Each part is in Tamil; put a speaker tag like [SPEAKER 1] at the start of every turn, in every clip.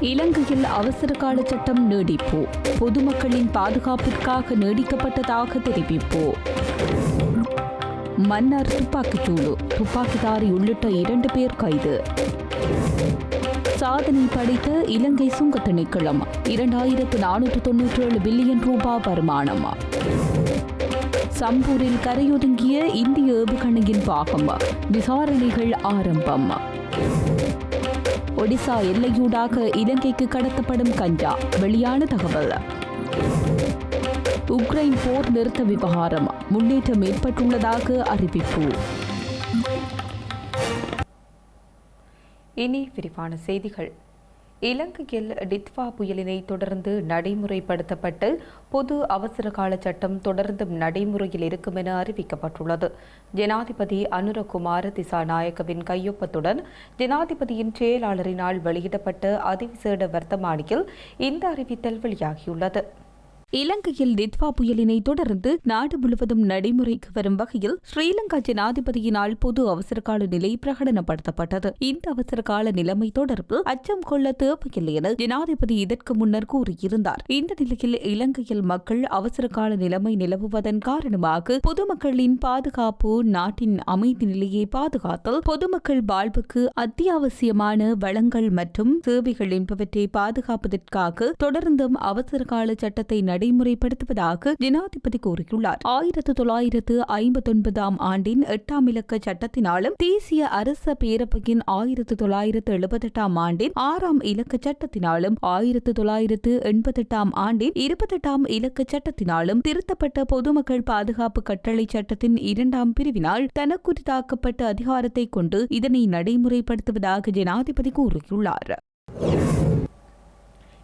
[SPEAKER 1] இலங்கையில் அவசர கால சட்டம் நீடிப்பு. பொதுமக்களின் பாதுகாப்பிற்காக நீடிக்கப்பட்டதாக தெரிவிப்பு. மன்னார் துப்பாக்கிச்சூடு. துப்பாக்கிதாரி உள்ளிட்ட இரண்டு பேர் கைது. சாதனை படைத்த இலங்கை சுங்க திணைக்களம் இரண்டாயிரத்து நானூற்று தொன்னூற்றி ஏழு பில்லியன் ரூபாய் வருமானம். சம்பூரில் கரையொதுங்கிய இந்திய ஏவுகணையின் பாகம். விசாரணைகள் ஆரம்பம். ஒடிசா எல்லையூடாக இலங்கைக்கு கடத்தப்படும் கஞ்சா. வெளியான தகவல். உக்ரைன் போர் நிறுத்த விவகாரம். முன்னேற்றம் ஏற்பட்டுள்ளதாக அறிவிப்பு.
[SPEAKER 2] இனி விரிவான செய்திகள். இலங்கையில் டித்வா புயலினை தொடர்ந்து நடைமுறைப்படுத்தப்பட்டு பொது அவசர கால சட்டம் தொடர்ந்தும் நடைமுறையில் இருக்கும் என அறிவிக்கப்பட்டுள்ளது. ஜனாதிபதி அனுரகுமார திசாநாயக்கவின் கையொப்பத்துடன் ஜனாதிபதியின் செயலாளரினால் வெளியிடப்பட்ட அதிவிசேட வர்த்தமானியில் இந்த அறிவித்தல் வெளியாகியுள்ளது.
[SPEAKER 1] இலங்கையில் தித்வா புயலினை தொடர்ந்து நாடு முழுவதும் நடைமுறைக்கு வரும் வகையில் ஸ்ரீலங்கா ஜனாதிபதியினால் பொது அவசரகால நிலை பிரகடனப்படுத்தப்பட்டது. இந்த அவசரகால நிலைமை தொடர்பு அச்சம் கொள்ள தேவையில்லை என ஜனாதிபதி இதற்கு முன்னர் கூறியிருந்தார். இந்த நிலையில் இலங்கையில் மக்கள் அவசரகால நிலைமை நிலவுவதன் காரணமாக பொதுமக்களின் பாதுகாப்பு நாட்டின் அமைதி நிலையை பாதுகாத்தல் பொதுமக்கள் வாழ்வுக்கு அத்தியாவசியமான வளங்கள் மற்றும் சேவைகள் என்பவற்றை பாதுகாப்பதற்காக தொடர்ந்தும் அவசரகால சட்டத்தை நடைமுறைப்படுத்துவதாக ஜனாதிபதி கூறியுள்ளார். ஆயிரத்து தொள்ளாயிரத்து ஐம்பத்தொன்பதாம் ஆண்டின் எட்டாம் இலக்க சட்டத்தினாலும் தேசிய அரச பேரவையின் ஆயிரத்து தொள்ளாயிரத்து எழுபத்தெட்டாம் ஆண்டின் ஆறாம் இலக்க சட்டத்தினாலும் ஆயிரத்து தொள்ளாயிரத்து எண்பத்தெட்டாம் ஆண்டின் இருபத்தெட்டாம் இலக்க சட்டத்தினாலும் திருத்தப்பட்ட பொதுமக்கள் பாதுகாப்பு கட்டளை சட்டத்தின் இரண்டாம் பிரிவினால் தனக்குரித்தாக்கப்பட்ட அதிகாரத்தை கொண்டு இதனை நடைமுறைப்படுத்துவதாக ஜனாதிபதி கூறியுள்ளார்.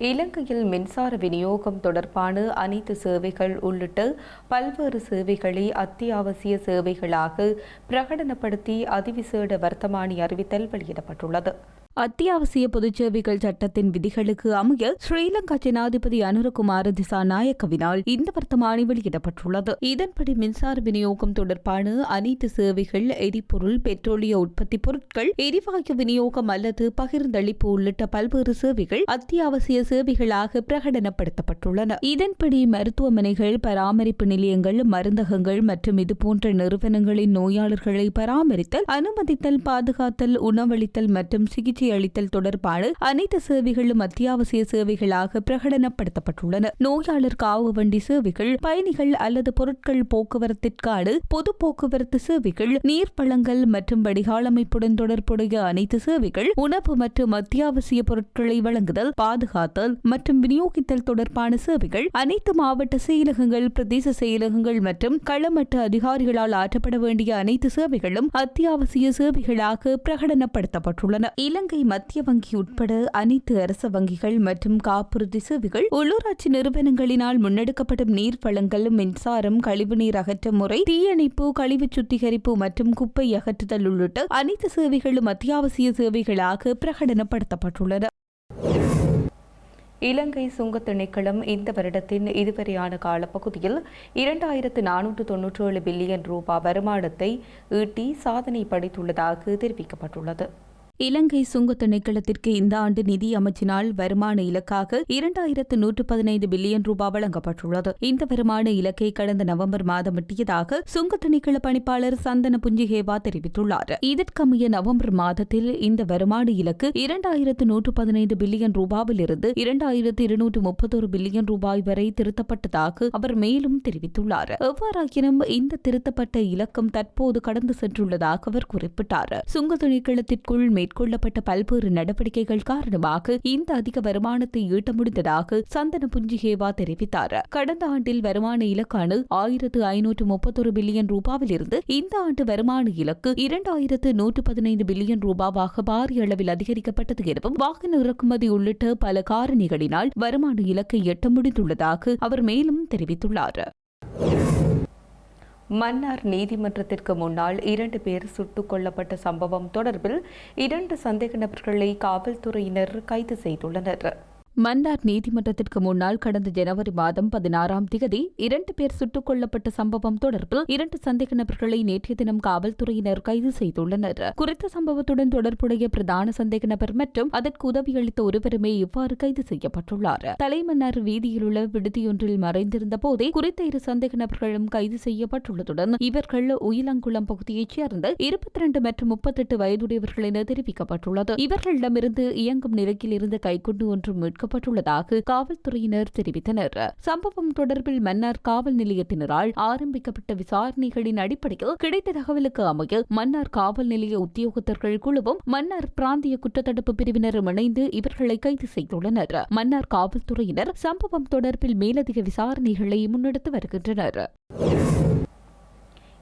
[SPEAKER 2] இலங்கையில் மின்சார விநியோகம் தொடர்பான அனைத்து சேவைகள் உள்ளிட்ட பல்வேறு சேவைகளை அத்தியாவசிய சேவைகளாக பிரகடனப்படுத்தி அதிவிசேட வர்த்தமானி அறிவித்தல் வெளியிடப்பட்டுள்ளது.
[SPEAKER 1] அத்தியாவசிய பொதுச் சேவைகள் சட்டத்தின் விதிகளுக்கு அமைய ஸ்ரீலங்கா ஜனாதிபதி அனுரகுமார திசாநாயக்கவினால் இந்த வர்த்தமானி வெளியிடப்பட்டுள்ளது. இதன்படி மின்சார விநியோகம் தொடர்பான அனைத்து சேவைகள் எரிபொருள் பெட்ரோலிய உற்பத்தி பொருட்கள் எரிவாயு விநியோகம் அல்லது பகிர்ந்தளிப்பு உள்ளிட்ட பல்வேறு சேவைகள் அத்தியாவசிய சேவைகளாக பிரகடனப்படுத்தப்பட்டுள்ளன. இதன்படி மருத்துவமனைகள் பராமரிப்பு நிலையங்கள் மருந்தகங்கள் மற்றும் இதுபோன்ற நிறுவனங்களின் நோயாளர்களை பராமரித்தல் அனுமதித்தல் பாதுகாத்தல் உணவளித்தல் மற்றும் சிகிச்சை சிகிச்சை அளித்தல் தொடர்பான அனைத்து சேவைகளும் அத்தியாவசிய சேவைகளாக பிரகடனப்படுத்தப்பட்டுள்ளன. நோயாளர் காவு வண்டி சேவைகள் பயணிகள் அல்லது பொருட்கள் போக்குவரத்திற்கான பொது போக்குவரத்து சேவைகள் நீர் வளங்கள் மற்றும் வடிகால் அமைப்புடன் தொடர்புடைய அனைத்து சேவைகள் உணவு மற்றும் அத்தியாவசிய பொருட்களை வழங்குதல் பாதுகாத்தல் மற்றும் விநியோகித்தல் தொடர்பான சேவைகள் அனைத்து மாவட்ட செயலகங்கள் பிரதேச செயலகங்கள் மற்றும் களமட்ட அதிகாரிகளால் ஆற்றப்பட வேண்டிய அனைத்து சேவைகளும் அத்தியாவசிய சேவைகளாக பிரகடனப்படுத்தப்பட்டுள்ளன. இலங்கை மத்திய வங்கி உட்பட அனைத்து அரச வங்கிகள் மற்றும் காப்புறுதி சேவைகள் உள்ளூராட்சி நிறுவனங்களினால் முன்னெடுக்கப்படும் நீர் வளங்கள் மின்சாரம் கழிவுநீர் அகற்ற முறை தீயணைப்பு கழிவு சுத்திகரிப்பு மற்றும் குப்பை அகற்றுதல் உள்ளிட்ட அனைத்து சேவைகளும் அத்தியாவசிய சேவைகளாக பிரகடனப்படுத்தப்பட்டுள்ளன.
[SPEAKER 2] இலங்கை சுங்க திணைக்களம் இந்த வருடத்தின் இதுவரையான காலப்பகுதியில் இரண்டாயிரத்து நானூற்று தொன்னூற்றி ஏழு பில்லியன் ரூபாய் வருமானத்தை ஈட்டி சாதனை படைத்துள்ளதாக தெரிவிக்கப்பட்டுள்ளது.
[SPEAKER 1] இலங்கை சுங்கு திணைக்களத்திற்கு இந்த ஆண்டு நிதி அமைச்சினால் வருமான இலக்காக இரண்டாயிரத்து நூற்று பதினைந்து பில்லியன் ரூபாய் வழங்கப்பட்டுள்ளது. இந்த வருமான இலக்கை கடந்த நவம்பர் மாதம் எட்டியதாக சுங்க திணைக்கள பணிப்பாளர் சந்தன புஞ்சிகேவா தெரிவித்துள்ளார். இதற்கமைய நவம்பர் மாதத்தில் இந்த வருமான இலக்கு இரண்டாயிரத்து நூற்று பதினைந்து பில்லியன் ரூபாவிலிருந்து இரண்டாயிரத்து இருநூற்று முப்பத்தொரு பில்லியன் ரூபாய் வரை திருத்தப்பட்டதாக அவர் மேலும் தெரிவித்துள்ளார். எவ்வாறாயினும் இந்த திருத்தப்பட்ட இலக்கம் தற்போது கடந்து சென்றுள்ளதாக அவர் குறிப்பிட்டார். சுங்க திணைக்களத்திற்குள் மேற்கொள்ளப்பட்ட பல்வேறு நடவடிக்கைகள் காரணமாக இந்த அதிக வருமானத்தை ஈட்ட முடிந்ததாக சந்தன புஞ்சிகேவா தெரிவித்தார். கடந்த ஆண்டில் வருமான இலக்கான ஆயிரத்து ஐநூற்று முப்பத்தொரு பில்லியன் ரூபாவிலிருந்து இந்த ஆண்டு வருமான இலக்கு இரண்டாயிரத்து நூற்று பதினைந்து பில்லியன் ரூபாவாக பாரிய அளவில் அதிகரிக்கப்பட்டது எனவும் வாகன இறக்குமதி உள்ளிட்ட பல காரணிகளினால் வருமான இலக்கை எட்ட முடிந்துள்ளதாக அவர் மேலும் தெரிவித்துள்ளார்.
[SPEAKER 2] மன்னார் நீதிமன்றத்திற்கு முன்னால் இரண்டு பேர் சுட்டுக் கொல்லப்பட்ட சம்பவம் தொடர்பில் இரண்டு சந்தேக நபர்களை காவல்துறையினர் கைது செய்துள்ளனர்.
[SPEAKER 1] மன்னார் நீதிமன்றத்திற்கு முன்னால் கடந்த ஜனவரி மாதம் பதினாறாம் திகதி இரண்டு பேர் சுட்டுக் கொல்லப்பட்ட சம்பவம் தொடர்பில் இரண்டு சந்தேக நபர்களை நேற்றைய தினம் காவல்துறையினர் கைது செய்துள்ளனர். குறித்த சம்பவத்துடன் தொடர்புடைய பிரதான சந்தேக நபர் மற்றும் அதற்கு உதவியளித்த ஒருவருமே இவ்வாறு கைது செய்யப்பட்டுள்ளார். தலைமன்னார் வீதியில் உள்ள விடுதியொன்றில் மறைந்திருந்த போதே குறித்த இரு சந்தேக நபர்களும் கைது செய்யப்பட்டுள்ளதுடன் இவர்கள் உயிலங்குளம் பகுதியைச் சேர்ந்த இருபத்தி இரண்டு மற்றும் முப்பத்தெட்டு வயதுடையவர்கள் என தெரிவிக்கப்பட்டுள்ளது. இவர்களிடமிருந்து இயங்கும் நிலையில் இருந்த கைக்குண்டு ஒன்று மீட்க வைக்கப்பட்டுள்ளதாக காவல்துறையினர் தெரிவித்தனர். சம்பவம் தொடர்பில் மன்னார் காவல் நிலையத்தினரால் ஆரம்பிக்கப்பட்ட விசாரணைகளின் அடிப்படையில் கிடைத்த தகவலுக்கு அமைய மன்னார் காவல் நிலைய உத்தியோகத்தர்கள் குழுவும் மன்னார் பிராந்திய குற்றத்தடுப்பு பிரிவினரும் இணைந்து இவர்களை கைது செய்துள்ளனர். மன்னார் காவல்துறையினர் சம்பவம் தொடர்பில் மேலதிக விசாரணைகளை முன்னெடுத்து வருகின்றனர்.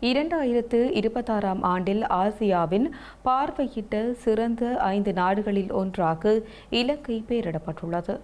[SPEAKER 2] இரண்டாயிரத்து இருபத்தாறாம் ஆண்டில் ஆசியாவின் பார்வையிட்ட சிறந்த ஐந்து நாடுகளில் ஒன்றாக இலங்கை பெயரிடப்பட்டுள்ளது.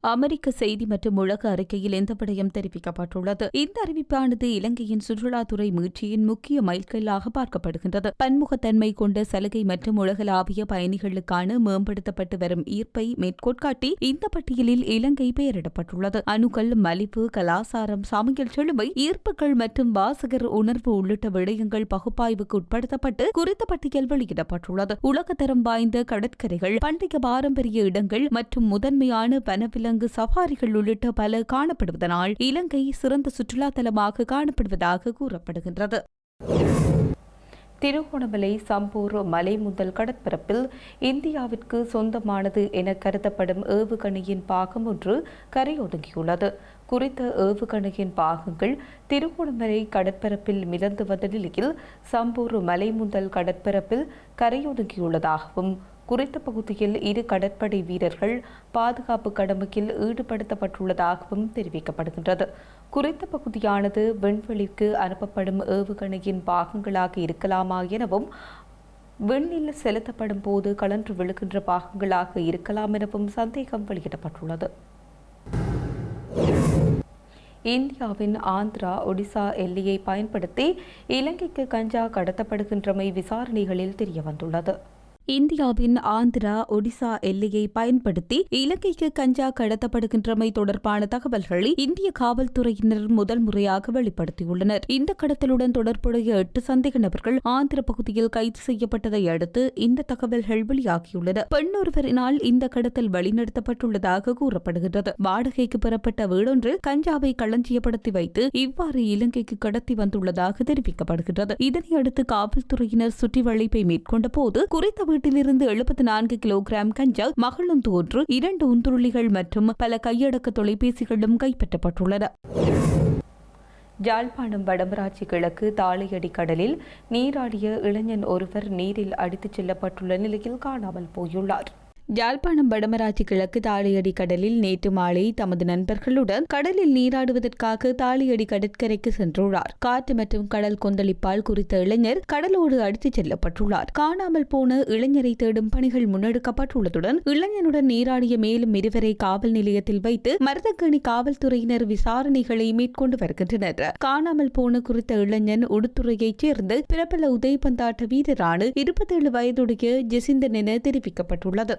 [SPEAKER 1] அமெரிக்க செய்தி மற்றும் உலக அறிக்கையில் இந்த விடயம் தெரிவிக்கப்பட்டுள்ளது? இந்த அறிவிப்பானது இலங்கையின் சுற்றுலாத்துறை மீட்சியின் முக்கிய மைல்கல்லாக பார்க்கப்படுகின்றது. பன்முகத்தன்மை கொண்ட சலுகை மற்றும் உலகளாவிய பயணிகளுக்கான மேம்படுத்தப்பட்டு வரும் ஈர்ப்பை மேற்கோட்காட்டி இந்த பட்டியலில் இலங்கை பெயரிடப்பட்டுள்ளது. அணுக்கள் மலிவு கலாசாரம் சமையல் செழுமை ஈர்ப்புகள் மற்றும் வாசகர் உணர்வு உள்ளிட்ட விடயங்கள் பகுப்பாய்வுக்கு உட்படுத்தப்பட்டு குறித்த பட்டியல் வெளியிடப்பட்டுள்ளது. உலகத்தரம் வாய்ந்த கடற்கரைகள் பண்டைய பாரம்பரிய இடங்கள் மற்றும் முதன்மையான பனவில விலங்கு சஃபாரிகள் உள்ளிட்ட பல காணப்படுவதனால் இலங்கை சிறந்த சுற்றுலா தலமாக காணப்படுவதாக கூறப்படுகின்றது.
[SPEAKER 2] திருகோணமலை சம்பூர் மலை முதல் கடற்பரப்பில் இந்தியாவிற்கு சொந்தமானது என கருதப்படும் ஏவுகணையின் பாகம் ஒன்று கரையொதுங்கியுள்ளது. குறித்த ஏவுகணையின் பாகங்கள் திருகோணமலை கடற்பரப்பில் மிதந்து வந்த நிலையில் சம்பூர் மலை முதல் கடற்பரப்பில் கரையொதுங்கியுள்ளதாகவும் குறித்த பகுதியில் இரு கடற்படை வீரர்கள் பாதுகாப்பு கடமையில் ஈடுபடுத்தப்பட்டுள்ளதாகவும் தெரிவிக்கப்படுகின்றது. குறித்த பகுதியானது விண்வெளிக்கு அனுப்பப்படும் ஏவுகணையின் பாகங்களாக இருக்கலாமா எனவும் விண்ணில் செலுத்தப்படும் போது கலன்று விழுகின்ற பாகங்களாக இருக்கலாம் எனவும் சந்தேகம் வெளியிடப்பட்டுள்ளது. இந்தியாவின் ஆந்திரா ஒடிசா எல்லையை பயன்படுத்தி இலங்கைக்கு கஞ்சா கடத்தப்படுகின்றமை விசாரணைகளில் தெரியவந்துள்ளது.
[SPEAKER 1] இந்தியாவின் ஆந்திரா ஒடிசா எல்லையை பயன்படுத்தி இலங்கைக்கு கஞ்சா கடத்தப்படுகின்றமை தொடர்பான தகவல்களை இந்திய காவல்துறையினர் முதல் முறையாக வெளிப்படுத்தியுள்ளனர். இந்த கடத்தலுடன் தொடர்புடைய எட்டு சந்தேக நபர்கள் ஆந்திர பகுதியில் கைது செய்யப்பட்டதை அடுத்து இந்த தகவல்கள் வெளியாகியுள்ளன. பெண் ஒருவரினால் இந்த கடத்தல் வழிநடத்தப்பட்டுள்ளதாக கூறப்படுகிறது வாடகைக்கு பெறப்பட்ட வீடொன்றில் கஞ்சாவை களஞ்சியப்படுத்தி வைத்து இவ்வாறு இலங்கைக்கு கடத்தி வந்துள்ளதாக தெரிவிக்கப்படுகிறது இதனையடுத்து காவல்துறையினர் சுற்றி வளைப்பை மேற்கொண்ட போது குறித்த வீட்டிலிருந்து எழுபத்தி நான்கு கிலோகிராம் கஞ்சா மகளும் ஒன்று இரண்டு உந்துருளிகள் மற்றும் பல கையடக்க தொலைபேசிகளும் கைப்பற்றப்பட்டுள்ளன.
[SPEAKER 2] யாழ்ப்பாணம் வடமராட்சி கிழக்கு தாளையடி கடலில் நீராடிய இளைஞன் ஒருவர் நீரில் அடித்துச் செல்லப்பட்டுள்ள நிலையில் காணாமல் போயுள்ளார்.
[SPEAKER 1] யாழ்ப்பாணம் வடமராட்சி கிழக்கு தாளியடி கடலில் நேற்று மாலை தமது நண்பர்களுடன் கடலில் நீராடுவதற்காக தாளியடி கடற்கரைக்கு சென்றுள்ளார். காற்று மற்றும் கடல் கொந்தளிப்பால் குறித்த இளைஞர் கடலோடு அடித்துச் செல்லப்பட்டுள்ளார். காணாமல் போன இளைஞரை தேடும் பணிகள் முன்னெடுக்கப்பட்டுள்ளதுடன் இளைஞனுடன் நீராடிய மேலும் இருவரை காவல் நிலையத்தில் வைத்து மருதக்கணி காவல்துறையினர் விசாரணைகளை மேற்கொண்டு வருகின்றனர். காணாமல் போன குறித்த இளைஞன் உடுத்துறையைச் சேர்ந்த பிரபல உதயபந்தாட்ட வீரரான இருபத்தேழு வயதுடைய ஜெசிந்தன் என தெரிவிக்கப்பட்டுள்ளது.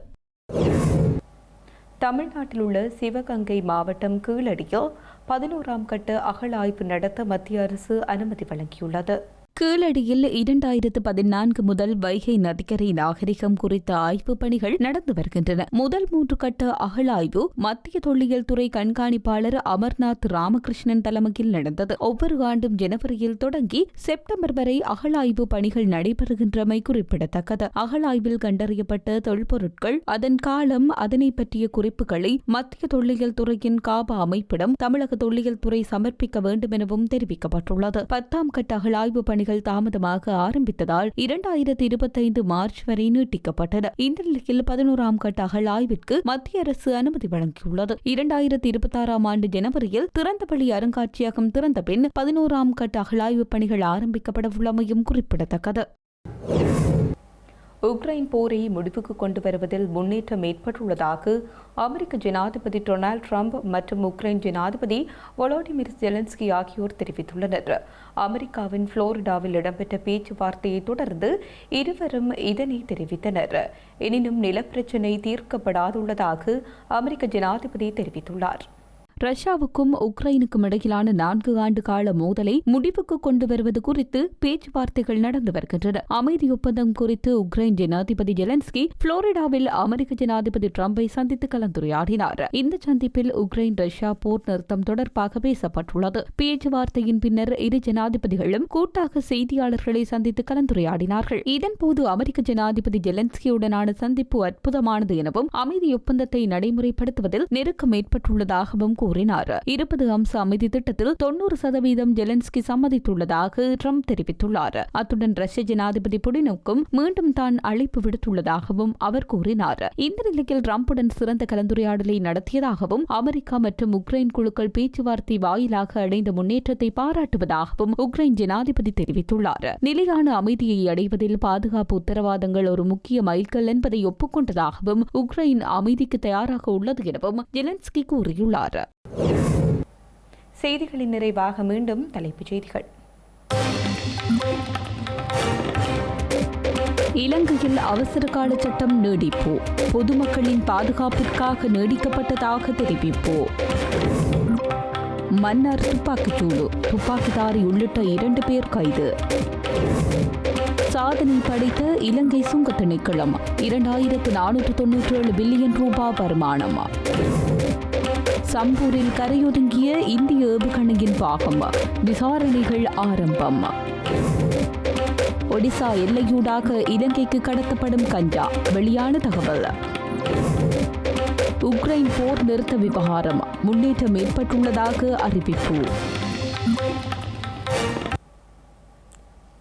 [SPEAKER 2] தமிழ்நாட்டில் உள்ள சிவகங்கை மாவட்டம் கீழடியில் பதினோராம் கட்ட அகழாய்வு நடத்த மத்திய அரசு அனுமதி வழங்கியுள்ளது.
[SPEAKER 1] கீழடியில் இரண்டாயிரத்து பதினான்கு முதல் வைகை நதிக்கரை நாகரிகம் குறித்த ஆய்வுப் பணிகள் நடந்து வருகின்றன. முதல் மூன்று கட்ட அகழாய்வு மத்திய தொல்லியல் துறை கண்காணிப்பாளர் அமர்நாத் ராமகிருஷ்ணன் தலைமையில் நடந்தது. ஒவ்வொரு ஆண்டும் ஜனவரியில் தொடங்கி செப்டம்பர் வரை அகழாய்வு பணிகள் நடைபெறுகின்றமை குறிப்பிடத்தக்கது. அகழாய்வில் கண்டறியப்பட்ட தொல்பொருட்கள் அதன் காலம் அதனை பற்றிய குறிப்புகளை மத்திய தொல்லியல் துறையின் காப அமைப்பிடம் தமிழக தொல்லியல் துறை சமர்ப்பிக்க வேண்டும் எனவும் தெரிவிக்கப்பட்டுள்ளது. பத்தாம் கட்ட அகழாய்வு பணிகள் பணிகள் தாமதமாக ஆரம்பித்ததால் இரண்டாயிரத்தி இருபத்தைந்து மார்ச் வரை நீட்டிக்கப்பட்டது இந்த நிலையில் பதினோராம் கட்ட அகழாய்விற்கு மத்திய அரசு அனுமதி வழங்கியுள்ளது. இரண்டாயிரத்தி இருபத்தாறாம் ஆண்டு ஜனவரியில் திறந்தவெளி அருங்காட்சியகம் திறந்த பின் பதினோராம் கட்ட அகழாய்வு பணிகள் ஆரம்பிக்கப்பட உள்ளமையும் குறிப்பிடத்தக்கது.
[SPEAKER 2] உக்ரைன் போரை முடிவுக்கு கொண்டு வருவதில் முன்னேற்றம் ஏற்பட்டுள்ளதாக அமெரிக்க ஜனாதிபதி டொனால்ட் ட்ரம்ப் மற்றும் உக்ரைன் ஜனாதிபதி வொலோடிமிர் ஜெலன்ஸ்கி ஆகியோர் தெரிவித்துள்ளனர். அமெரிக்காவின் புளோரிடாவில் இடம்பெற்ற பேச்சுவார்த்தையை தொடர்ந்து இருவரும் இதனை தெரிவித்தனர். எனினும் நிலப்பிரச்சினை தீர்க்கப்படாதுள்ளதாக அமெரிக்க ஜனாதிபதி தெரிவித்துள்ளார்.
[SPEAKER 1] ரஷ்யாவுக்கும் உக்ரைனுக்கும் இடையிலான நான்கு ஆண்டு கால மோதலை முடிவுக்கு கொண்டு வருவது குறித்து பேச்சுவார்த்தைகள் நடந்து வருகின்றன. அமைதி ஒப்பந்தம் குறித்து உக்ரைன் ஜனாதிபதி ஜெலன்ஸ்கி புளோரிடாவில் அமெரிக்க ஜனாதிபதி டிரம்பை சந்தித்து கலந்துரையாடினார். இந்த சந்திப்பில் உக்ரைன் ரஷ்யா போர் நிறுத்தம் தொடர்பாக பேசப்பட்டுள்ளது. பேச்சுவார்த்தையின் பின்னர் இரு ஜனாதிபதிகளும் கூட்டாக செய்தியாளர்களை சந்தித்து கலந்துரையாடினார்கள். இதன்போது அமெரிக்க ஜனாதிபதி ஜெலன்ஸ்கியுடனான சந்திப்பு அற்புதமானது எனவும் அமைதி ஒப்பந்தத்தை நடைமுறைப்படுத்துவதில் நெருக்கம் ஏற்பட்டுள்ளதாகவும் கூறினார் இருபது அம்ச அமைதி திட்டத்தில் தொன்னூறு சதவீதம் ஜெலன்ஸ்கி சம்மதித்துள்ளதாக ட்ரம்ப் தெரிவித்துள்ளார். அத்துடன் ரஷ்ய ஜனாதிபதி புடினுக்கும் மீண்டும் தான் அழைப்பு விடுத்துள்ளதாகவும் அவர் கூறினார். இந்த நிலையில் ட்ரம்புடன் சிறந்த கலந்துரையாடலை நடத்தியதாகவும் அமெரிக்கா மற்றும் உக்ரைன் குழுக்கள் பேச்சுவார்த்தை வாயிலாக அடைந்த முன்னேற்றத்தை பாராட்டுவதாகவும் உக்ரைன் ஜனாதிபதி தெரிவித்துள்ளார். நிலையான அமைதியை அடைவதில் பாதுகாப்பு உத்தரவாதங்கள் ஒரு முக்கிய மைல்கல் என்பதை ஒப்புக்கொண்டதாகவும் உக்ரைன் அமைதிக்கு தயாராக உள்ளது எனவும் ஜெலன்ஸ்கி கூறியுள்ளார்.
[SPEAKER 2] செய்திகளின் நிறைவாக மீண்டும் தலைப்புச் செய்திகள்.
[SPEAKER 1] இலங்கையில் அவசர கால சட்டம் நீடிப்பு. பொதுமக்களின் பாதுகாப்பிற்காக நீடிக்கப்பட்டதாக தெரிவிப்பு. மன்னார் துப்பாக்கிச்சூடு. துப்பாக்கிதாரி உள்ளிட்ட இரண்டு பேர் கைது. சாதனை படைத்த இலங்கை சுங்க திணைக்களம் இரண்டாயிரத்து நானூற்று தொன்னூற்றி ஏழு பில்லியன் ரூபாய் வருமானம். சம்பூரில் கரையொதுங்கிய இந்திய ஏவுகணையின் பாகம் விசாரணைகள் ஆரம்பம். ஒடிசா எல்லையூடாக இலங்கைக்கு கடத்தப்படும் கஞ்சா வெளியான தகவல். உக்ரைன் போர் நிறுத்த விவகாரம் முன்னேற்றம் ஏற்பட்டுள்ளதாக அறிவிப்பு.